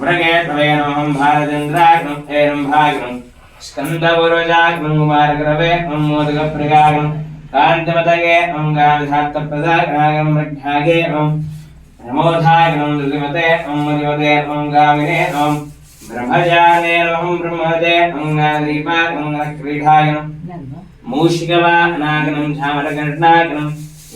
मृगेन्द्रवेणमहं भारतेन्द्राग्रम् एनं भाग्रम् स्कन्दगुरुजाग्रम् कुमारग्रवे मम मोदकप्रगागम् कान्तिमतये मम गान्धात्तप्रदागागम् मृग्भागे मम प्रमोधाग्रम् धृतिमते मम मधिमते मम गामिने मम ब्रह्मजानेनमहं ब्रह्मदे मम गादीपागम् क्रीडागम् मूषिकवानागनम् झामरकर्णागनम्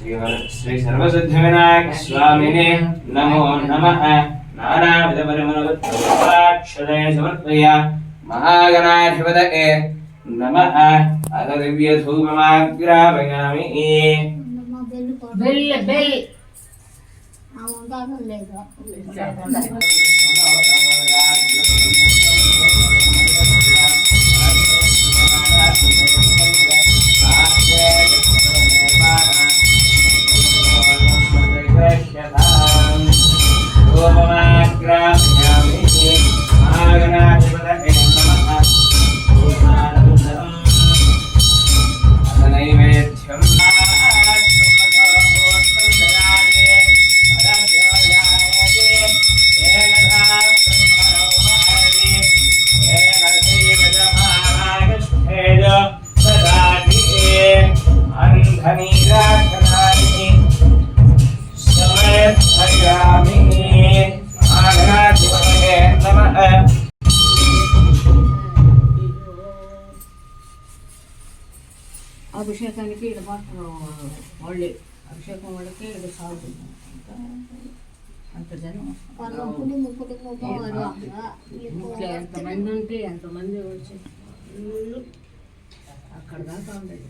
श्री सर्वसिद्धिविनायक स्वामिने नमो नमः नानाविधपरिमलवत्तोपाक्षदे समर्पय महागणाधिपतये नमः अथ दिव्यधूममाग्रापयामि बिल् అభిషేకానికి ఇక్కడ మాత్రం వాళ్ళే. అభిషేకం వాళ్ళకి ఇక్కడ సాగు అంత జనం ఎంతమంది ఉంటే ఎంతమంది వచ్చి అక్కడ దాకా ఉండేది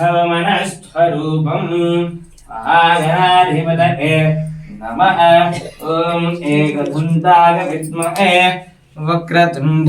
ఏదద్ధవమనస్వరూపం ఆగరాధిపతయే నమః ఓం ఏకదంతాయ విద్మహే వక్రతుండ